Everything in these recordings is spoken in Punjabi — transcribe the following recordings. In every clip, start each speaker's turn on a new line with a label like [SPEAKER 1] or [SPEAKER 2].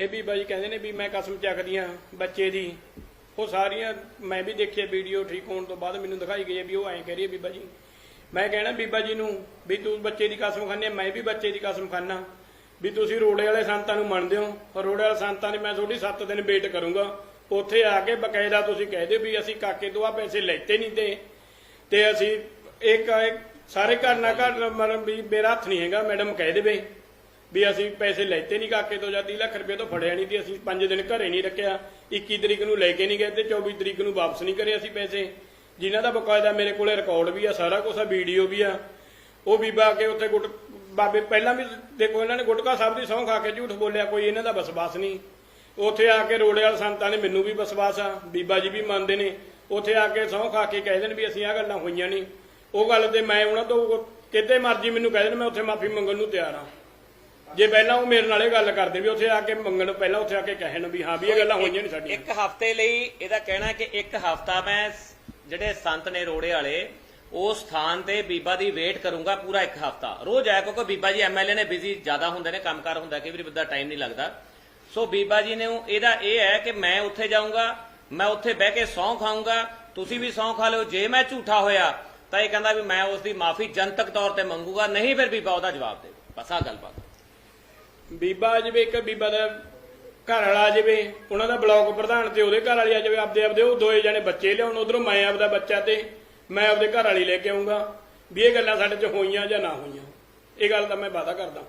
[SPEAKER 1] ਇਹ ਬੀਬਾ ਜੀ ਕਹਿੰਦੇ ਨੇ ਵੀ ਮੈਂ ਕਸਮ ਚੱਕਦੀ ਚੱਕਦੀਆਂ ਬੱਚੇ ਦੀ। ਉਹ ਸਾਰੀਆਂ ਮੈਂ ਵੀ ਦੇਖਿਆ ਵੀਡੀਓ ਠੀਕ ਹੋਣ ਤੋਂ ਬਾਅਦ ਮੈਨੂੰ ਦਿਖਾਈ ਗਈ ਹੈ ਵੀ ਉਹ ਐਂ ਕਹਿ ਰਹੀ ਹੈ ਬੀਬਾ ਜੀ। ਮੈਂ ਕਹਿਣਾ ਬੀਬਾ ਜੀ ਨੂੰ ਵੀ ਤੂੰ ਬੱਚੇ ਦੀ ਕਸਮ ਖਾਂਦੇ ਮੈਂ ਵੀ ਬੱਚੇ ਦੀ ਕਸਮ ਖਾਨਾ ਵੀ ਤੁਸੀਂ ਰੋੜੇ ਵਾਲੇ ਸੰਤਾਂ ਨੂੰ ਮੰਨਦੇ ਹੋ ਔਰ ਰੋੜੇ ਵਾਲੇ ਸੰਤਾਂ ਨੇ ਮੈਂ ਤੁਹਾਡੀ 7 ਦਿਨ ਵੇਟ ਕਰੂੰਗਾ। ਉੱਥੇ ਆ ਕੇ ਬਕਾਇਦਾ ਤੁਸੀਂ ਕਹਿ ਦਿਓ ਵੀ ਅਸੀਂ ਕਾਕੇ ਤੋਂ ਆ ਪੈਸੇ ਲੈਤੇ ਨਹੀਂ ਤੇ ਤੇ ਅਸੀਂ ਇੱਕ ਇੱਕ ਸਾਰੇ ਘਰ ਨਾ ਘਰ ਮਤਲਬ ਵੀ ਮੇਰਾ ਹੱਥ ਨਹੀਂ ਹੈਗਾ, ਮੈਡਮ ਕਹਿ ਦੇਵੇ। ਵੀ ਅਸੀਂ ਪੈਸੇ ਲੈਤੇ ਨਹੀਂ ਕਾਕੇ ਤੋਂ ਜਾਂ 30 ਲੱਖ ਰੁਪਏ ਤੋਂ ਫੜਿਆ ਨਹੀਂ ਤੇ ਅਸੀਂ 5 ਦਿਨ ਘਰੇ ਨਹੀਂ ਰੱਖਿਆ 21 ਤਰੀਕ ਨੂੰ ਲੈ ਕੇ ਨਹੀਂ ਗਏ ਤੇ 24 ਤਰੀਕ ਨੂੰ ਵਾਪਸ ਨਹੀਂ ਕਰੇ ਅਸੀਂ ਪੈਸੇ। ਜਿਨ੍ਹਾਂ ਦਾ ਬਕਾਇਦਾ ਮੇਰੇ ਕੋਲੇ ਰਿਕਾਰਡ ਵੀ ਆ, ਸਾਰਾ ਕੁਝ ਆ ਵੀਡੀਓ ਵੀ ਆ। ਉਹ ਬੀਬਾ ਆ ਕੇ ਉੱਥੇ ਗੁੱਟ, ਬਾਬੇ ਪਹਿਲਾਂ ਵੀ ਦੇਖੋ ਇਹਨਾਂ ਨੇ ਗੁਟਕਾ ਸਾਹਿਬ ਦੀ ਸਹੁੰ ਖਾ ਕੇ ਝੂਠ ਬੋਲਿਆ, ਕੋਈ ਇਹਨਾਂ ਦਾ ਵਿਸ਼ਵਾਸ ਨਹੀਂ। ਉੱਥੇ ਆ ਕੇ ਰੋੜੇ ਵਾਲੇ ਸੰਤਾਂ ਨੇ ਮੈਨੂੰ ਵੀ ਵਿਸ਼ਵਾਸ ਆ, ਬੀਬਾ ਜੀ ਵੀ ਮੰਨਦੇ ਨੇ। ਉੱਥੇ ਆ ਕੇ ਸਹੁੰ ਖਾ ਕੇ ਕਹਿ ਦੇਣ ਵੀ ਅਸੀਂ ਆ ਗੱਲਾਂ ਹੋਈਆਂ ਨਹੀਂ। ਉਹ ਗੱਲ ਤੇ ਮੈਂ ਉਹਨਾਂ ਤੋਂ ਕਿਤੇ ਮਰਜ਼ੀ ਮੈਨੂੰ ਕਹਿ ਦੇਣ, ਮੈਂ ਉੱਥੇ ਮਾਫੀ ਮੰਗਣ ਨੂੰ ਤਿਆਰ ਆ ਜੇ ਪਹਿਲਾਂ ਉਹ ਮੇਰੇ ਨਾਲ ਗੱਲ ਕਰਦੇ ਵੀ ਉੱਥੇ ਆ ਕੇ ਮੰਗਣ ਪਹਿਲਾਂ ਉੱਥੇ ਆ ਕੇ ਕਹਿਣ ਵੀ ਹਾਂ ਵੀ ਇਹ ਗੱਲਾਂ ਹੋਈਆਂ ਨਹੀਂ ਸਾਡੀਆਂ।
[SPEAKER 2] ਇੱਕ ਹਫ਼ਤੇ ਲਈ ਇਹਦਾ ਕਹਿਣਾ ਕਿ ਇੱਕ ਹਫ਼ਤਾ ਮੈਂ ਸ- ਜਿਹੜੇ ਸੰਤ ਨੇ ਰੋੜੇ ਵਾਲੇ ਉਸ ਸਥਾਨ ਤੇ ਬੀਬਾ ਦੀ ਵੇਟ ਕਰੂੰਗਾ ਪੂਰਾ ਇੱਕ ਹਫ਼ਤਾ। ਰੋਜ਼ ਆਇਆ ਕਿਉਂਕਿ ਬੀਬਾ ਜੀ ਐਮਐਲਏ ਨੇ ਬਿਜ਼ੀ ਜ਼ਿਆਦਾ ਹੁੰਦੇ ਨੇ ਕੰਮਕਾਰ ਹੁੰਦਾ ਕਈ ਵਾਰੀ ਬੰਦਾ ਟਾਈਮ ਨਹੀਂ ਲੱਗਦਾ। ਸੋ ਬੀਬਾ ਜੀ ਨੇ ਇਹਦਾ ਇਹ ਹੈ ਕਿ ਮੈਂ ਉੱਥੇ ਜਾਊਂਗਾ ਮੈਂ ਉੱਥੇ ਬਹਿ ਕੇ ਸਹੁੰ ਖਾਊਂਗਾ ਤੁਸੀਂ ਵੀ ਸਹੁੰ ਖਾ ਲਿਓ ਜੇ ਮੈਂ ਝੂਠਾ ਹੋਇਆ ਤਾਂ ਇਹ ਕਹਿੰਦਾ ਵੀ ਮੈਂ ਉਸ ਦੀ ਮਾਫੀ ਜਨਤਕ ਤੌਰ ਤੇ ਮੰਗੂਗਾ ਨਹੀਂ ਫਿਰ ਬੀਬਾ ਉਹਦਾ ਜਵਾਬ ਦੇ ਬਸ ਆ ਗੱਲਬਾਤ।
[SPEAKER 1] ਬੀਬਾ ਆ ਜਾਵੇ ਇੱਕ ਬੀਬਾ ਦਾ ਘਰ ਵਾਲਾ ਆ ਜਾਵੇ ਉਹਨਾਂ ਦਾ ਬਲਾਕ ਪ੍ਰਧਾਨ ਤੇ ਉਹਦੇ ਘਰ ਵਾਲੀ ਆ ਜਾਵੇ ਆਪਦੇ ਆਪਦੇ ਉਹ ਦੋਏ ਜਣੇ ਬੱਚੇ ਲਿਆਉਣ ਉਧਰੋਂ ਮੈਂ ਆਪਦਾ ਬੱਚਾ ਤੇ ਮੈਂ ਆਪਦੇ ਘਰ ਵਾਲੀ ਲੈ ਕੇ ਆਉਂਗਾ। ਵੀ ਇਹ ਗੱਲਾਂ ਸਾਡੇ 'ਚ ਹੋਈਆਂ ਜਾਂ ਨਾ ਹੋਈਆਂ। ਇਹ ਗੱਲ ਤਾਂ ਮੈਂ ਵਾਅਦਾ ਕਰਦਾ।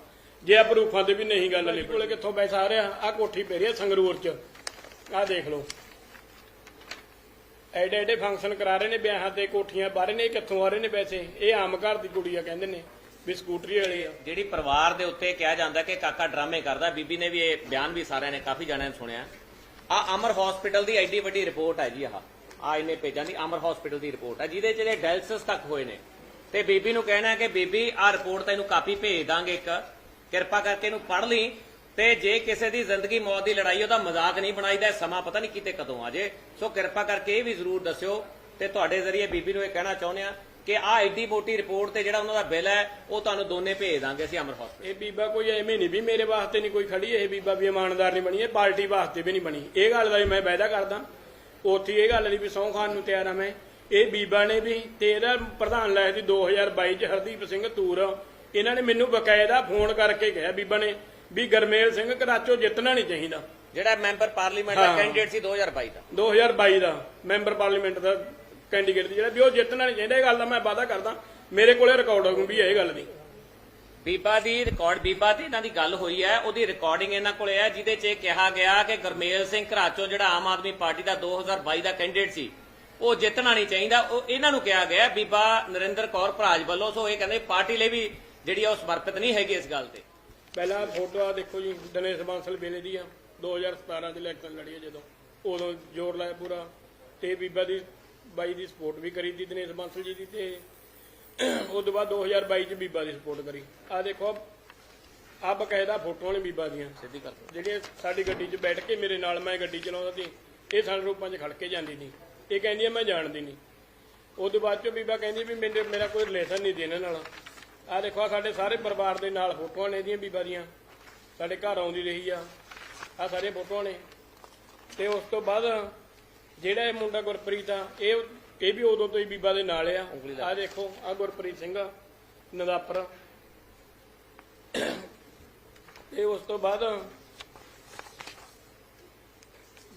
[SPEAKER 1] ਜੇ ਆ ਪ੍ਰੂਫਾਂ ਤੇ ਵੀ ਨਹੀਂ ਗੱਲ ਲਿਖ ਕੋਲੇ ਕਿੱਥੋਂ ਪੈਸਾ ਆ ਰਿਹਾ? ਆ ਕੋਠੀ ਪੈ ਰਹੀ ਆ ਸੰਗਰੂਰ 'ਚ। ਆ ਦੇਖ ਲਓ। ਐਡੇ ਐਡੇ ਫੰਕਸ਼ਨ ਕਰਾ ਰਹੇ ਨੇ ਵਿਆਹਾਂ ਤੇ ਕੋਠੀਆਂ ਬਾਰੇ ਨੇ ਕਿੱਥੋਂ ਆ ਰਹੇ ਨੇ ਪੈਸੇ? ਇਹ ਆਮ ਘਰ ਦੀ ਕੁੜੀ ਆ ਕਹਿੰਦੇ ਨੇ। ਵੀ ਸਕੂਟਰੀ ਵਾਲੀ ਆ।
[SPEAKER 2] ਜਿਹੜੀ ਪਰਿਵਾਰ ਦੇ ਉੱਤੇ ਕਿਹਾ ਜਾਂਦਾ ਕਿ ਕਾਕਾ ਡਰਾਮੇ ਕਰਦਾ, ਬੀਬੀ ਨੇ ਵੀ ਇਹ ਬਿਆਨ ਵੀ ਸਾਰਿਆਂ ਨੇ ਕਾਫੀ ਜਣਿਆਂ ਨੇ ਸੁਣਿਆ। ਆ ਅਮਰ ਹਸਪੀਟਲ ਦੀ ਐਡੀ ਵੱਡੀ ਰਿਪੋਰਟ ਹੈ ਜੀ ਆਹ। ਆ ਇਹਨੇ ਪੇਜਾਂ ਦੀ ਅਮਰ ਹਸਪੀਟਲ ਦੀ ਰਿਪੋਰਟ ਹੈ, ਜਿਹਦੇ ਚ ਜਿਹੜੇ ਡਾਇਲਸਿਸ ਤੱਕ ਹੋਏ ਨੇ। ਤੇ ਬੀਬੀ ਨੂੰ ਕਹਿਣਾ ਕਿ ਬੀਬੀ ਆ ਰਿਪੋਰਟ ਤੈਨੂੰ ਕਾਪੀ ਭੇਜ ਦਾਂਗੇ ਇੱਕ। ਕਿਰਪਾ ਕਰਕੇ ਇਹਨੂੰ ਪੜ੍ਹ ਲਈ। ਤੇ ਜੇ ਕਿਸੇ ਦੀ ਜ਼ਿੰਦਗੀ ਮੌਤ ਦੀ ਲੜਾਈ ਉਹਦਾ ਮਜ਼ਾਕ ਨਹੀਂ ਬਣਾਈਦਾ ਸਮਾਂ ਪਤਾ ਨਹੀਂ ਕਿਤੇ ਕਦੋਂ ਆ ਜੇ। ਸੋ ਕਿਰਪਾ ਕਰਕੇ ਇਹ ਵੀ ਜ਼ਰੂਰ ਦੱਸਿਓ। ਤੇ ਤੁਹਾਡੇ ਜ਼ਰੀਏ ਬੀਬੀ ਨੂੰ ਇਹ ਕਹਿਣਾ ਚਾਹੁੰਦੇ ਆ ਕਿ ਆ ਐਡੀ ਮੋਟੀ ਰਿਪੋਰਟ ਤੇ ਜਿਹੜਾ ਉਹਨਾਂ ਦਾ ਬਿੱਲ ਹੈ ਉਹ ਤੁਹਾਨੂੰ ਦੋਨੇ ਭੇਜ ਦਾਂਗੇ ਅਸੀਂ ਅਮਰ ਹਸਪੀਟਲ
[SPEAKER 1] ਇਹ ਬੀਬਾ ਕੋਈ ਐਵੇਂ ਨਹੀਂ ਵੀ ਮੇਰੇ ਵਾਸਤੇ ਨਹੀਂ ਕੋਈ ਖੜੀ ਇਹ ਬੀਬਾ ਵੀ ਇਮਾਨਦਾਰ ਨਹੀਂ ਬਣੀ ਇਹ ਪਾਰਟੀ ਵਾਸਤੇ ਵੀ ਨਹੀਂ ਬਣੀ। ਇਹ ਗੱਲ ਦਾ ਵੀ ਮੈਂ ਵਾਅਦਾ ਕਰਦਾ। ਉੱਥੇ ਇਹ ਗੱਲ ਦੀ ਵੀ ਸਹੁੰ ਖਾਨ ਨੂੰ ਤਿਆਰ ਆ ਮੈਂ। ਇਹ ਬੀਬਾ ਨੇ ਵੀ ਤੇ ਇਹਦਾ ਪ੍ਰਧਾਨ ਲਾਇਆ ਸੀ 2022 ਚ ਹਰਦੀਪ ਸਿੰਘ ਤੂਰ। ਇਹਨਾਂ ਨੇ ਮੈਨੂੰ ਬਕਾਇਦਾ ਫੋਨ ਕਰਕੇ ਕਿਹਾ ਬੀਬਾ ਨੇ ਵੀ ਗਰਮੇਲ ਸਿੰਘ ਕਰਾਚੋ ਜਿੱਤਣਾ ਨਹੀਂ ਚਾਹੀਦਾ।
[SPEAKER 2] ਜਿਹੜਾ ਮੈਂਬਰ ਪਾਰਲੀਮੈਂਟ ਦਾ। ਕੈਂਡੀਡੇਟ ਸੀ 2022 ਦਾ।
[SPEAKER 1] 2022 ਦਾ ਮੈਂਬਰ ਪਾਰਲੀਮੈਂਟ ਦਾ ਕੈਂਡੀਡੇਟ ਜਿਹੜਾ ਵੀ ਉਹ ਜਿੱਤਣਾ ਨਹੀਂ ਚਾਹੀਦਾ ਇਹ ਗੱਲ ਦਾ ਮੈਂ ਵਾਅਦਾ ਕਰਦਾ। ਮੇਰੇ ਕੋਲੇ ਰਿਕਾਰਡ ਵੀ ਹੈ ਇਹ ਗੱਲ ਦੀ।
[SPEAKER 2] ਬੀਬਾ ਦੀ ਰਿਕਾਰਡ ਬੀਬਾ ਤੇ ਇਹਨਾਂ ਦੀ ਗੱਲ ਹੋਈ ਹੈ ਉਹਦੀ ਰਿਕਾਰਡਿੰਗ ਇਹਨਾਂ ਕੋਲੇ ਹੈ ਜਿਹਦੇ 'ਚ ਇਹ ਕਿਹਾ ਗਿਆ ਕਿ ਗੁਰਮੇਲ ਸਿੰਘ ਘਰਾਚੋਂ ਜਿਹੜਾ ਆਮ ਆਦਮੀ ਪਾਰਟੀ ਦਾ 2022 ਦਾ ਕੈਂਡੀਡੇਟ ਸੀ ਉਹ ਜਿੱਤਣਾ ਨਹੀਂ ਚਾਹੀਦਾ। ਉਹ ਇਹਨਾਂ ਨੂੰ ਕਿਹਾ ਗਿਆ ਬੀਬਾ ਨਰਿੰਦਰ ਕੌਰ ਭਰਾਜ ਵੱਲੋਂ ਸੋ ਇਹ ਕਹਿੰਦੇ ਪਾਰਟੀ ਲਈ ਵੀ ਜਿਹੜੀ ਉਹ ਸਮਰਪਿਤ ਨਹੀਂ ਹੈਗੀ ਇਸ ਗੱਲ ਤੇ।
[SPEAKER 1] ਪਹਿਲਾਂ ਫੋਟੋ ਆ ਦੇਖੋ ਜੀ ਦਿਨੇਸ਼ ਬਾਂਸਲ ਵੇਲੇ ਦੀ ਆ 2017 ਚ ਇਲੈਕਸ਼ਨ ਲੜੀ ਆ ਜਦੋਂ। ਉਦੋਂ ਜ਼ੋਰ ਲਾਇਆ ਪੂਰਾ ਤੇ ਬੀਬਾ ਦੀ ਬਾਈ ਦੀ ਸਪੋਰਟ ਵੀ ਕਰੀ ਦੀ ਦਿਨੇਸ਼ ਬਾਂਸਲ ਜੀ ਦੀ ਤੇ ਉਸ ਤੋਂ ਬਾਅਦ 2022 ਚ ਬੀਬਾ ਦੀ ਸਪੋਰਟ ਕਰੀ। ਆ ਦੇਖੋ ਆ ਬਕਾਇਦਾ ਫੋਟੋਆਂ ਨੇ ਬੀਬਾ ਦੀਆਂ।
[SPEAKER 2] ਸਿੱਧੀ ਕਰ।
[SPEAKER 1] ਜਿਹੜੀਆਂ ਸਾਡੀ ਗੱਡੀ 'ਚ ਬੈਠ ਕੇ ਮੇਰੇ ਨਾਲ ਮੈਂ ਗੱਡੀ ਚਲਾਉਂਦਾ ਸੀ ਇਹ ਸਾਡੇ ਰੂਪਾਂ 'ਚ ਖੜ ਕੇ ਜਾਂਦੀ ਸੀ। ਇਹ ਕਹਿੰਦੀ ਮੈਂ ਜਾਣਦੀ ਨਹੀਂ। ਉਹਦੇ ਬਾਅਦ 'ਚੋਂ ਬੀਬਾ ਕਹਿੰਦੀ ਵੀ ਮੇਰੇ ਮੇਰਾ ਕੋਈ ਰਿਲੇਸ਼ਨ ਨਹੀਂ ਦੀ ਇਹਨਾਂ ਨਾਲ। ਆ ਦੇਖੋ ਸਾਡੇ ਸਾਰੇ ਪਰਿਵਾਰ ਦੇ ਨਾਲ ਫੋਟੋਆਂ ਨੇ ਇਹਦੀਆਂ ਬੀਬਾ ਦੀਆਂ। ਸਾਡੇ ਘਰ ਆਉਂਦੀ ਰਹੀ ਆ। ਆ ਸਾਰੀਆਂ ਫੋਟੋਆਂ ਨੇ। ਤੇ ਉਸ ਤੋਂ ਬਾਅਦ ਜਿਹੜਾ ਇਹ ਮੁੰਡਾ ਗੁਰਪ੍ਰੀਤ ਆ ਇਹ ਇਹ ਵੀ ਉਦੋਂ ਤੋਂ ਹੀ ਬੀਬਾ ਦੇ ਨਾਲ ਆ। ਆ ਦੇਖੋ ਆ ਗੁਰਪ੍ਰੀਤ ਸਿੰਘ ਨਦਾਪਰ। ਤੇ ਉਸ ਤੋਂ ਬਾਅਦ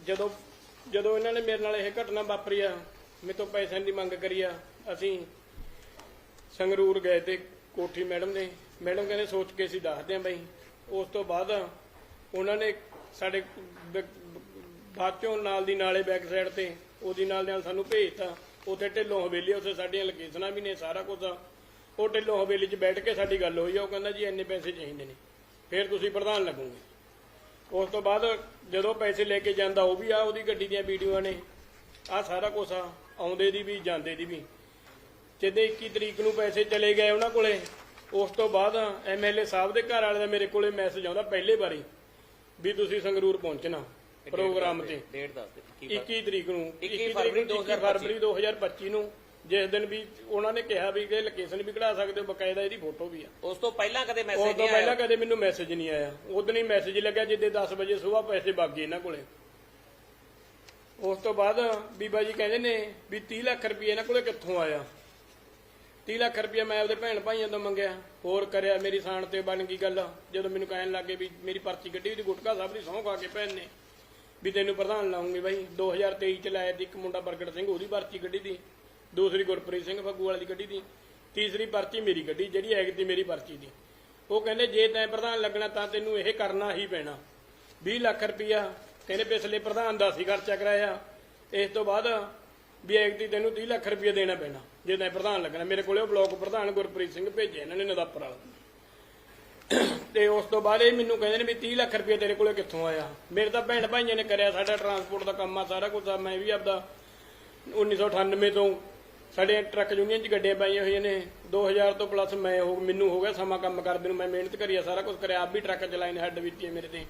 [SPEAKER 1] ਜਦੋਂ ਜਦੋਂ ਇਹਨਾਂ ਨੇ ਮੇਰੇ ਨਾਲ ਇਹ ਘਟਨਾ ਵਾਪਰੀ ਆ ਮੇਰੇ ਤੋਂ ਪੈਸਿਆਂ ਦੀ ਮੰਗ ਕਰੀ ਆ ਅਸੀਂ ਸੰਗਰੂਰ ਗਏ ਤੇ ਕੋਠੀ ਮੈਡਮ ਨੇ ਮੈਡਮ ਕਹਿੰਦੇ ਸੋਚ ਕੇ ਅਸੀਂ ਦੱਸਦੇ ਆਂ ਬਈ। ਉਸ ਤੋਂ ਬਾਅਦ ਉਹਨਾਂ ਨੇ ਸਾਡੇ ਬਾਅਦ ਚੋਂ ਨਾਲ ਦੀ ਨਾਲੇ ਬੈਕ ਸਾਈਡ ਤੇ ਉਹਦੀ ਨਾਲ ਨਾਲ ਸਾਨੂੰ ਭੇਜਤਾ। ਉੱਥੇ ਢਿੱਲੋਂ ਹਵੇਲੀ ਉੱਥੇ ਸਾਡੀਆਂ ਲੋਕੇਸ਼ਨਾਂ ਵੀ ਨੇ, ਸਾਰਾ ਕੁਝ ਆ। ਉਹ ਢਿੱਲੋਂ ਹਵੇਲੀ 'ਚ ਬੈਠ ਕੇ ਸਾਡੀ ਗੱਲ ਹੋਈ ਆ, ਉਹ ਕਹਿੰਦਾ ਜੀ ਇੰਨੇ ਪੈਸੇ ਚਾਹੀਦੇ ਨੇ। ਫਿਰ ਤੁਸੀਂ ਪ੍ਰਧਾਨ ਲੱਗੋਗੇ। ਉਸ ਤੋਂ ਬਾਅਦ ਜਦੋਂ ਪੈਸੇ ਲੈ ਕੇ ਜਾਂਦਾ ਉਹ ਵੀ ਆ, ਉਹਦੀ ਗੱਡੀ ਦੀਆਂ ਵੀਡੀਓਆਂ ਨੇ। ਆ ਸਾਰਾ ਕੁਝ ਆ, ਆਉਂਦੇ ਦੀ ਵੀ, ਜਾਂਦੇ ਦੀ ਵੀ। ਜਦੋਂ 21 ਤਰੀਕ ਨੂੰ ਪੈਸੇ ਚਲੇ ਗਏ ਉਹਨਾਂ ਕੋਲੇ, ਉਸ ਤੋਂ ਬਾਅਦ ਐਮਐਲਏ ਸਾਹਿਬ ਦੇ ਘਰ ਵਾਲੇ ਦਾ ਮੇਰੇ ਕੋਲੇ ਮੈਸੇਜ ਆਉਂਦਾ ਪਹਿਲੇ ਵਾਰੀ, ਵੀ ਤੁਸੀਂ ਸੰਗਰੂਰ ਪਹੁੰਚਣਾ। ਪ੍ਰੋਗਰਾਮ ਤੇ।
[SPEAKER 2] ਡੇਟ ਦੱਸ ਦਿਓ ਕੀ
[SPEAKER 1] 21 ਤਰੀਕ ਨੂੰ
[SPEAKER 2] 21
[SPEAKER 1] 21
[SPEAKER 2] ਫਰਵਰੀ
[SPEAKER 1] ਤਰੀਕ ਨੂੰ 21 ਫਰਵਰੀ 2025 ਨੂੰ ਜਿਸ ਦਿਨ ਵੀ ਉਹਨਾਂ ਨੇ ਕਿਹਾ ਵੀ ਕਿ ਲੋਕੇਸ਼ਨ ਵੀ ਕਢਾ ਸਕਦੇ ਹੋ ਬਕਾਇਦਾ ਇਹਦੀ ਫੋਟੋ ਵੀ ਆ।
[SPEAKER 2] ਉਸ ਤੋਂ ਪਹਿਲਾਂ ਕਦੇ
[SPEAKER 1] ਉਸ
[SPEAKER 2] ਮੈਸੇਜ
[SPEAKER 1] ਤੋਂ
[SPEAKER 2] ਨਹੀਂ
[SPEAKER 1] ਪਹਿਲਾਂ
[SPEAKER 2] ਆਇਆ?
[SPEAKER 1] ਕਦੇ ਮੈਨੂੰ ਮੈਸੇਜ ਨਹੀਂ ਆਇਆ। ਉਦੋਂ ਹੀ ਮੈਸੇਜ ਲੱਗਿਆ ਜਿੱਦੇ 10 ਵਜੇ ਸਵੇਰ ਪੈਸੇ ਵਗ ਗਏ ਇਹਨਾਂ ਕੋਲੇ। ਉਸ ਤੋਂ ਬਾਅਦ ਬੀਬਾ ਜੀ ਕਹਿੰਦੇ ਨੇ ਵੀ 30 ਲੱਖ ਰੁਪਏ ਇਹਨਾਂ ਕੋਲੇ ਕਿੱਥੋਂ ਆਇਆ? 30 ਲੱਖ ਰੁਪਏ ਮੈਂ ਆਪਦੇ ਭੈਣ ਭਾਈਆਂ ਤੋਂ ਮੰਗਿਆ। ਹੋਰ ਕਰਿਆ ਮੇਰੀ ਸਾਨ ਤੇ ਬਣ ਗਈ ਗੱਲ। ਜਦੋਂ ਮੈਨੂੰ ਕਹਿਣ ਲੱਗੇ ਵੀ ਮੇਰੀ ਪਰਚੀ ਕੱਢੀ ਵੀ ਗੁਟਕਾ ਸਾਹਿਬ ਦੀ ਸਹੁੰ ਖਾ ਕੇ ਭੈਣ ਨੇ। ਵੀ ਤੈਨੂੰ ਪ੍ਰਧਾਨ ਲਾਉਂਗੇ ਬਾਈ। 2023 ਚ ਲਾਇਆ ਦੀ ਇੱਕ ਮੁੰਡਾ ਪ੍ਰਗਟ ਸਿੰਘ, ਉਹਦੀ ਪਰਚੀ ਕੱਢੀ ਦੀ ਦੂਸਰੀ ਗੁਰਪ੍ਰੀਤ ਸਿੰਘ ਫੱਗੂ ਵਾਲੀ ਦੀ ਕੱਢੀ ਦੀ ਤੀਸਰੀ ਪਰਚੀ ਮੇਰੀ ਕੱਢੀ, ਜਿਹੜੀ ਹੈਗੀ ਤੀ ਮੇਰੀ ਪਰਚੀ ਦੀ। ਉਹ ਕਹਿੰਦੇ, ਜੇ ਤੈਂ ਪ੍ਰਧਾਨ ਲੱਗਣਾ ਤਾਂ ਤੈਨੂੰ ਇਹ ਕਰਨਾ ਹੀ ਪੈਣਾ। 20 ਲੱਖ ਰੁਪਇਆ ਕਹਿੰਦੇ ਪਿਛਲੇ ਪ੍ਰਧਾਨ ਦਾ ਸੀ ਖਰਚਾ ਕਰਾਇਆ। ਇਸ ਤੋਂ ਬਾਅਦ ਵੀ ਐਗਤੀ ਤੈਨੂੰ 30 ਲੱਖ ਰੁਪਇਆ ਦੇਣਾ ਪੈਣਾ, ਜੇ ਤੈਂ ਪ੍ਰਧਾਨ ਲੱਗਣਾ। ਮੇਰੇ ਕੋਲੇ ਉਹ ਬਲਾਕ ਪ੍ਰਧਾਨ ਗੁਰਪ੍ਰੀਤ ਸਿੰਘ ਭੇਜਿਆ, ਇਹਨਾਂ ਨੇ ਨਦਾਪਰ ਵਾਲਾ। ਤੇ ਉਸ ਤੋਂ ਬਾਅਦ ਇਹ ਮੈਨੂੰ ਕਹਿੰਦੇ ਨੇ ਵੀ 30 ਲੱਖ ਰੁਪਏ ਤੇਰੇ ਕੋਲੇ ਕਿੱਥੋਂ ਆਇਆ? ਮੇਰੇ ਤਾਂ ਭੈਣ ਭਾਈਆਂ ਨੇ ਕਰਿਆ ਸਾਡਾ ਟਰਾਂਸਪੋਰਟ ਦਾ ਕੰਮ ਆ, ਸਾਰਾ ਕੁਝ ਆ, ਮੈਂ ਵੀ ਆਪਦਾ 1998 ਤੋਂ ਸਾਡੇ ਟਰੱਕ ਯੂਨੀਅਨ ਚ ਗੱਡੀਆਂ ਪਾਈਆਂ ਹੋਈਆਂ ਨੇ। 2000 ਤੋਂ ਪਲੱਸ ਮੈਂ ਹੋ, ਮੈਨੂੰ ਹੋ ਗਿਆ ਸਮਾਂ ਕੰਮ ਕਰਦੇ ਨੂੰ ਮੈਂ ਮਿਹਨਤ ਕਰੀ ਆ, ਸਾਰਾ ਕੁਝ ਕਰਿਆ, ਆਪ ਵੀ ਟਰੱਕ ਚਲਾਏ ਨੇ, ਹੱਡ ਵਿੱਚ ਹੀ ਮੇਰੇ ਤੇ।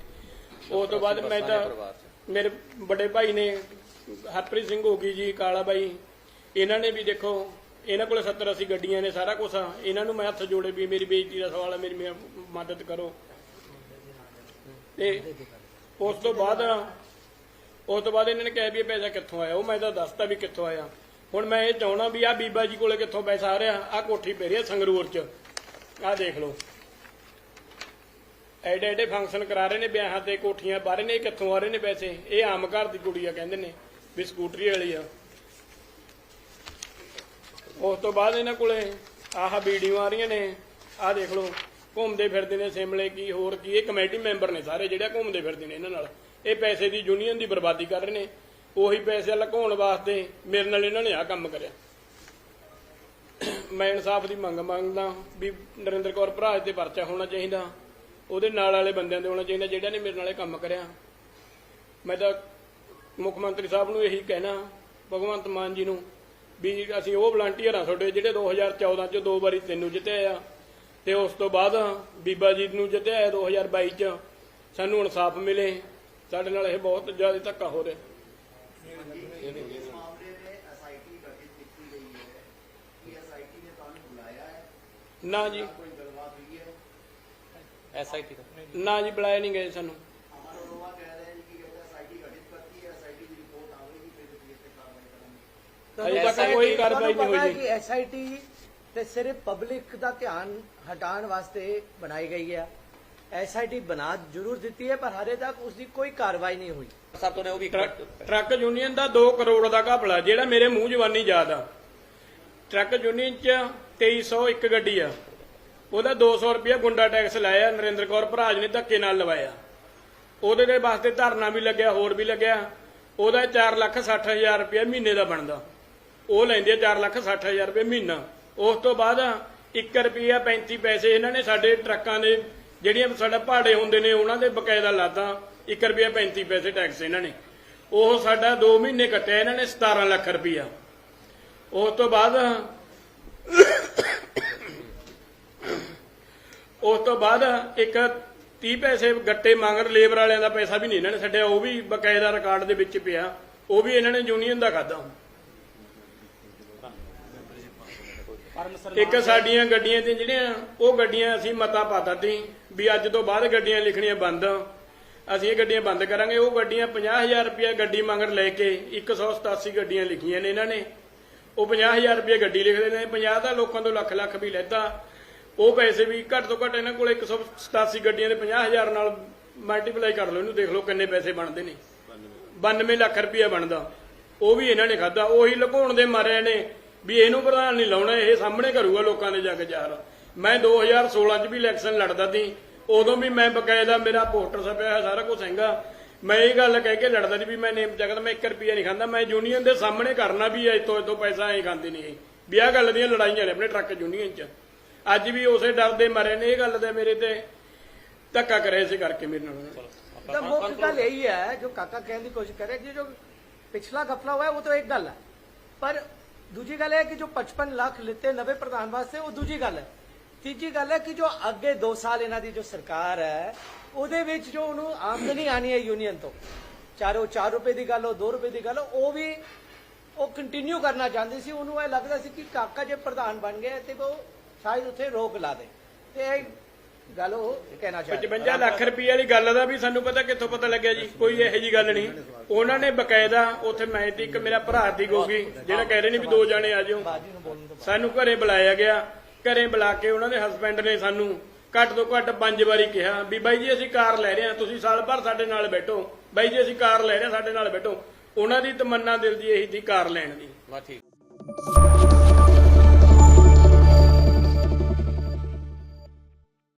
[SPEAKER 1] ਉਸ ਤੋਂ ਬਾਅਦ ਮੈਂ ਤਾਂ ਮੇਰੇ ਵੱਡੇ ਭਾਈ ਨੇ, ਹਰਪ੍ਰੀਤ ਸਿੰਘ ਹੋ ਗਈ ਜੀ, ਕਾਲਾ ਬਾਈ, ਇਹਨਾਂ ਨੇ ਵੀ ਦੇਖੋ ਇਹਨਾਂ ਕੋਲੇ 70 80 ਗੱਡੀਆਂ ਨੇ, ਸਾਰਾ ਕੁਝ ਆ। ਇਹਨਾਂ ਨੂੰ ਮੈਂ ਹੱਥ ਜੋੜੇ ਵੀ ਮੇਰੀ ਬੇਇੱਜ਼ਤੀ ਦਾ ਸਵਾਲ ਹੈ ਮੇਰੀ ਮੇ- ਮਦਦ ਕਰੋ। ਤੇ ਉਸ ਤੋਂ ਬਾਅਦ, ਉਸ ਤੋਂ ਬਾਅਦ ਇਹਨਾਂ ਨੇ ਕਿਹਾ ਵੀ ਇਹ ਪੈਸਾ ਕਿੱਥੋਂ ਆਇਆ? ਉਹ ਮੈਂ ਤਾਂ ਦੱਸਤਾ ਵੀ ਕਿੱਥੋਂ ਆਇਆ। ਹੁਣ ਮੈਂ ਇਹ ਚਾਹਣਾ ਵੀ ਆ ਬੀਬਾ ਜੀ ਕੋਲੇ ਕਿੱਥੋਂ ਪੈਸਾ ਆ ਰਿਹਾ? ਆ ਕੋਠੀ ਪੈ ਰਹੀ ਆ ਸੰਗਰੂਰ ਚ। ਆ ਦੇਖ ਲਓ। ਐਡੇ ਐਡੇ ਫੰਕਸ਼ਨ ਕਰਾ ਰਹੇ ਨੇ ਵਿਆਹਾਂ ਤੇ ਕੋਠੀਆਂ ਬਾਰੇ ਨੇ ਇਹ ਕਿੱਥੋਂ ਆ ਰਹੇ ਨੇ ਪੈਸੇ? ਇਹ ਆਮ ਘਰ ਦੀ ਕੁੜੀ ਆ, ਕਹਿੰਦੇ ਨੇ, ਵੀ ਸਕੂਟਰੀ ਵਾਲੀ ਆ। ਉਸ ਤੋਂ ਬਾਅਦ ਇਹਨਾਂ ਕੋਲੇ ਆਹ ਵੀਡੀਓ ਆ ਰਹੀਆਂ ਨੇ। ਆਹ ਦੇਖ ਲਓ, ਘੁੰਮਦੇ ਫਿਰਦੇ ਨੇ ਸਿਮਲੇ ਕੀ, ਹੋਰ ਕੀ। ਇਹ ਕਮੇਟੀ ਮੈਂਬਰ ਨੇ ਸਾਰੇ ਜਿਹੜੇ ਘੁੰਮਦੇ ਫਿਰਦੇ ਨੇ ਇਹਨਾਂ ਨਾਲ। ਇਹ ਪੈਸੇ ਦੀ ਯੂਨੀਅਨ ਦੀ ਬਰਬਾਦੀ ਕਰ ਰਹੇ ਨੇ। ਉਹੀ ਪੈਸੇ ਲੁਕਾਉਣ ਵਾਸਤੇ ਮੇਰੇ ਨਾਲ ਇਹਨਾਂ ਨੇ ਆਹ ਕੰਮ ਕਰਿਆ। ਮੈਂ ਇਨਸਾਫ ਦੀ ਮੰਗ ਮੰਗਦਾ ਵੀ ਨਰਿੰਦਰ ਕੌਰ ਭਰਾ ਤੇ ਪਰਚਾ ਹੋਣਾ ਚਾਹੀਦਾ। ਉਹਦੇ ਨਾਲ ਵਾਲੇ ਬੰਦਿਆਂ ਦੇ ਹੋਣਾ ਚਾਹੀਦਾ ਜਿਹੜਾ ਨੇ ਮੇਰੇ ਨਾਲ ਇਹ ਕੰਮ ਕਰਿਆ। ਮੈਂ ਤਾਂ ਮੁੱਖ ਮੰਤਰੀ ਸਾਹਿਬ ਨੂੰ ਇਹੀ ਕਹਿਣਾ, ਭਗਵੰਤ ਮਾਨ ਜੀ ਨੂੰ ਵੀ ਅਸੀਂ ਉਹ ਵਲੰਟੀਅਰ ਆ ਤੁਹਾਡੇ ਜਿਹੜੇ 2014 ਚ ਦੋ ਵਾਰੀ ਤੈਨੂੰ ਜਿੱਤੇ ਆ। ਤੇ ਉਸ ਤੋਂ ਬਾਅਦ ਬੀਬਾ ਜੀ ਨੂੰ ਜਿੱਤਿਆ 2022 ਚ। ਸਾਨੂੰ ਇਨਸਾਫ ਮਿਲੇ। ਸਾਡੇ ਨਾਲ ਇਹ ਬਹੁਤ ਜ਼ਿਆਦਾ ਧੱਕਾ ਹੋ ਰਿਹਾ।
[SPEAKER 3] ਨਾ
[SPEAKER 1] ਜੀ।
[SPEAKER 2] ਐਸਆਈਟੀ ਦਾ
[SPEAKER 1] ਨਾ ਜੀ ਬੁਲਾਇਆ ਨਹੀਂ ਗਏ ਸਾਨੂੰ। ਅਜੇ ਤੱਕ ਕੋਈ ਕਾਰਵਾਈ ਨਹੀਂ ਹੋਈ ਜੀ
[SPEAKER 4] ਕਿ ਐਸਆਈਟੀ ਤੇ ਸਿਰਫ ਪਬਲਿਕ ਦਾ ਧਿਆਨ ਹਟਾਉਣ ਵਾਸਤੇ ਬਣਾਈ ਗਈ ਹੈ। ਐਸਆਈਟੀ ਬਣਾ ਜ਼ਰੂਰ ਦਿੱਤੀ ਹੈ ਪਰ ਹਾਲੇ ਤੱਕ ਉਸ ਦੀ ਕੋਈ ਕਾਰਵਾਈ ਨਹੀਂ ਹੋਈ।
[SPEAKER 2] ਸਭ ਤੋਂ ਨੇ ਉਹ ਵੀ
[SPEAKER 1] ਟਰੱਕ ਯੂਨੀਅਨ ਦਾ 2 ਕਰੋੜ ਦਾ ਘਪਲਾ ਜਿਹੜਾ ਮੇਰੇ ਮੂੰਹ ਜਵਾਨੀ ਯਾਦ ਆ। ਟਰੱਕ ਯੂਨੀਅਨ ਚ 2301 ਗੱਡੀ ਆ। ਉਹਦਾ 200 ਰੁਪਇਆ ਗੁੰਡਾ ਟੈਕਸ ਲਾਇਆ ਨਰਿੰਦਰ ਕੌਰ ਭਰਾਜ ਨੇ ਧੱਕੇ ਨਾਲ ਲਵਾਇਆ। ਉਹਦੇ ਦੇ ਵਾਸਤੇ ਧਰਨਾ ਵੀ ਲੱਗਿਆ ਹੋਰ ਵੀ ਲੱਗਿਆ। ਉਹਦਾ 4 ਲੱਖ 60 ਹਜ਼ਾਰ ਰੁਪਇਆ ਮਹੀਨੇ ਦਾ ਬਣਦਾ। ਉਹ ਲੈਂਦੇ 4 ਲੱਖ 60 ਹਜ਼ਾਰ ਰੁਪਏ ਮਹੀਨਾ। ਉਸ ਤੋਂ ਬਾਅਦ 1 ਰੁਪਿਆ 35 ਪੈਸੇ ਇਹਨਾਂ ਨੇ ਸਾਡੇ ਟਰੱਕਾਂ ਦੇ ਜਿਹੜੀਆਂ ਸਾਡਾ ਭਾੜੇ ਹੁੰਦੇ ਨੇ, ਉਹਨਾਂ ਦੇ ਬਕਾਇਦਾ ਲਾਦਾ 1 ਰੁਪਿਆ 35 ਪੈਸੇ ਟੈਕਸ ਇਹਨਾਂ ਨੇ। ਉਹ ਸਾਡਾ 2 ਮਹੀਨੇ ਕੱਟਿਆ ਇਹਨਾਂ ਨੇ 17 ਲੱਖ ਰੁਪਿਆ ਉਸ ਤੋਂ ਬਾਅਦ ਉਸ ਤੋਂ ਬਾਅਦ ਇੱਕ 30 ਪੈਸੇ ਗੱਟੇ ਮੰਗਰ ਲੇਬਰ ਵਾਲਿਆਂ ਦਾ ਪੈਸਾ ਵੀ ਨਹੀਂ ਇਹਨਾਂ ਨੇ ਛੱਡਿਆ, ਉਹ ਵੀ ਬਕਾਇਦਾ ਰਿਕਾਰਡ ਦੇ ਵਿੱਚ ਪਿਆ। ਉਹ ਵੀ ਇਹਨਾਂ ਨੇ ਯੂਨੀਅਨ ਦਾ ਖਾਦਾ ਇੱਕ ਸਾਡੀਆਂ ਗੱਡੀਆਂ ਤੇ ਜਿਹੜੀਆਂ ਉਹ ਗੱਡੀਆਂ ਅਸੀਂ ਮਤਾ ਪਾਤਾ ਸੀ ਵੀ ਅੱਜ ਤੋਂ ਬਾਅਦ ਗੱਡੀਆਂ ਲਿਖਣੀਆਂ ਬੰਦ। ਅਸੀਂ ਇਹ ਗੱਡੀਆਂ ਬੰਦ ਕਰਾਂਗੇ ਉਹ ਗੱਡੀਆਂ 50000 ਰੁਪਏ ਗੱਡੀ ਮੰਗਰ ਲੈ ਕੇ 187 ਗੱਡੀਆਂ ਲਿਖੀਆਂ ਨੇ ਇਹਨਾਂ ਨੇ। ਉਹ 50000 ਰੁਪਏ ਗੱਡੀ ਲਿਖਦੇ ਨੇ 50 ਦਾ ਲੋਕਾਂ ਤੋਂ ਲੱਖ ਲੱਖ ਵੀ ਲੈਤਾ। ਉਹ ਪੈਸੇ ਵੀ ਘੱਟ ਤੋਂ ਘੱਟ ਇਹਨਾਂ ਕੋਲ 187 ਗੱਡੀਆਂ ਦੇ 50000 ਨਾਲ ਮਲਟੀਪਲਾਈ ਕਰ ਲਓ ਇਹਨੂੰ ਦੇਖ ਲਓ ਕਿੰਨੇ ਪੈਸੇ ਬਣਦੇ ਨੇ। 92 ਲੱਖ। ਰੁਪਇਆ ਬਣਦਾ। ਉਹ ਵੀ ਇਹਨਾਂ ਨੇ ਖਾਦਾ ਉਹੀ ਲੁਕਾਉਣ ਦੇ ਮਾਰਿਆਂ ਨੇ। ਵੀ ਇਹਨੂੰ ਪ੍ਰਧਾਨ ਨਹੀਂ ਲਾਉਣਾ, ਇਹ ਸਾਹਮਣੇ ਕਰੂਗਾ ਲੋਕਾਂ ਦੇ ਜਾ ਕੇ ਚਾਰ ਮੈਂ 2016 ਚ ਵੀ ਇਲੈਕਸ਼ਨ ਲੜਦਾ ਸੀ, ਉਦੋਂ ਵੀ ਮੈਂ ਬਕਾਇਦਾ ਮੇਰਾ ਪੋਸਟਰ ਛਪਿਆ ਹੋਇਆ, ਸਾਰਾ ਕੁਝ ਹੈਗਾ। ਮੈਂ ਇਹ ਗੱਲ ਕਹਿ ਕੇ ਲੜਦਾ ਸੀ ਵੀ ਮੈਂ ਨੇਮ ਜਗਤ, ਮੈਂ 1 ਰੁਪਿਆ ਨਹੀਂ ਖਾਂਦਾ, ਮੈਂ ਯੂਨੀਅਨ ਦੇ ਸਾਹਮਣੇ ਕਰਨਾ ਵੀ ਇਹ ਤੋਂ ਇਤੋਂ ਪੈਸਾ ਐ ਖਾਂਦੇ ਨਹੀਂ ਵੀ ਆਹ ਗੱਲ ਦੀਆਂ ਲੜਾਈਆਂ ਨੇ ਆਪਣੇ ਟਰੱਕ ਯੂਨੀਅਨ ਚ। ਅੱਜ ਵੀ ਉਸੇ ਡਰ ਦੇ ਮਰੇ ਨੇ ਇਹ ਗੱਲ ਦੇ ਮੇਰੇ ਤੇ। ਧੱਕਾ ਕਰਿਆ ਸੀ ਕਰਕੇ ਮੇਰੇ ਨਾਲ।
[SPEAKER 4] ਤਾਂ ਮੁੱਖ ਗੱਲ ਇਹੀ ਹੈ, ਜੋ ਕਾਕਾ ਕਹਿਣ ਦੀ ਕੋਸ਼ਿਸ਼ ਕਰੇ ਕਿ ਜੋ ਪਿਛਲਾ ਘਪਲਾ ਹੋਇਆ, ਉਹ ਤਾਂ ਇੱਕ ਗੱਲ ਹੈ। ਪਰ ਦੂਜੀ ਗੱਲ ਇਹ ਹੈ ਕਿ ਜੋ 55 ਲੱਖ ਲਿੱਤੇ ਨਵੇਂ ਪ੍ਰਧਾਨ ਵਾਸਤੇ, ਉਹ ਦੂਜੀ ਗੱਲ ਹੈ। ਤੀਜੀ ਗੱਲ ਹੈ ਕਿ ਜੋ ਅੱਗੇ 2 ਸਾਲ ਇਹਨਾਂ ਦੀ ਜੋ ਸਰਕਾਰ ਹੈ, ਉਹਦੇ ਵਿੱਚ ਜੋ ਉਹਨੂੰ ਆਮਦਨੀ ਆਣੀ ਹੈ ਯੂਨੀਅਨ ਤੋਂ ਚਾਹੇ ਉਹ 4 ਰੁਪਏ ਦੀ ਗੱਲ ਹੋ 2 ਰੁਪਏ ਦੀ ਗੱਲ ਹੋ ਉਹ ਵੀ ਉਹ ਕੰਟੀਨਿਊ ਕਰਨਾ ਚਾਹੁੰਦੀ ਸੀ। ਉਹਨੂੰ ਇਹ ਲੱਗਦਾ ਸੀ ਕਿ ਕਾਕਾ ਜੇ ਪ੍ਰਧਾਨ ਬਣ ਗਏ ਤੇ ਉਹ ਸ਼ਾਇਦ ਉੱਥੇ ਰੋਕ ਲਾ ਦੇ। ਤੇ ਗੱਲ ਉਹ ਕਹਿਣਾ ਚਾਹੁੰਦਾ
[SPEAKER 1] 55 ਲੱਖ ਰੁਪਏ ਵਾਲੀ ਗੱਲ ਦਾ ਵੀ ਸਾਨੂੰ ਪਤਾ ਕਿੱਥੋਂ ਪਤਾ ਲੱਗਿਆ ਜੀ ਕੋਈ ਇਹੋ ਜੀ ਗੱਲ ਨਹੀਂ। ਉਹਨਾਂ ਨੇ ਬਕਾਇਦਾ ਉੱਥੇ ਮੈਂ ਤੇ ਇੱਕ ਮੇਰਾ ਭਰਾ ਦੀ ਗੋਗੀ ਜਿਹੜਾ ਕਹਿ ਰਹੇ ਨੇ ਵੀ ਦੋ ਜਾਣੇ ਆ ਜਾਓ। ਸਾਨੂੰ ਘਰੇ ਬੁਲਾਇਆ ਗਿਆ। ਘਰੇ ਬੁਲਾ ਕੇ ਉਹਨਾਂ ਦੇ ਹਸਬੰਡ ਨੇ ਸਾਨੂੰ ਘੱਟ ਤੋਂ ਘੱਟ ਪੰਜ ਵਾਰੀ ਕਿਹਾ ਵੀ ਬਾਈ ਜੀ ਅਸੀਂ ਕਾਰ ਲੈ ਰਹੇ ਹਾਂ ਤੁਸੀਂ ਸਾਲ ਭਰ ਸਾਡੇ ਨਾਲ ਬੈਠੋ। ਬਾਈ ਜੀ ਅਸੀਂ ਕਾਰ ਲੈ ਰਹੇ ਹਾਂ ਸਾਡੇ ਨਾਲ ਬੈਠੋ। ਉਹਨਾਂ ਦੀ ਤਮੰਨਾ ਦਿਲ ਦੀ ਇਹੀ ਸੀ ਕਾਰ ਲੈਣ ਦੀ।
[SPEAKER 2] ਬਸ ਠੀਕ।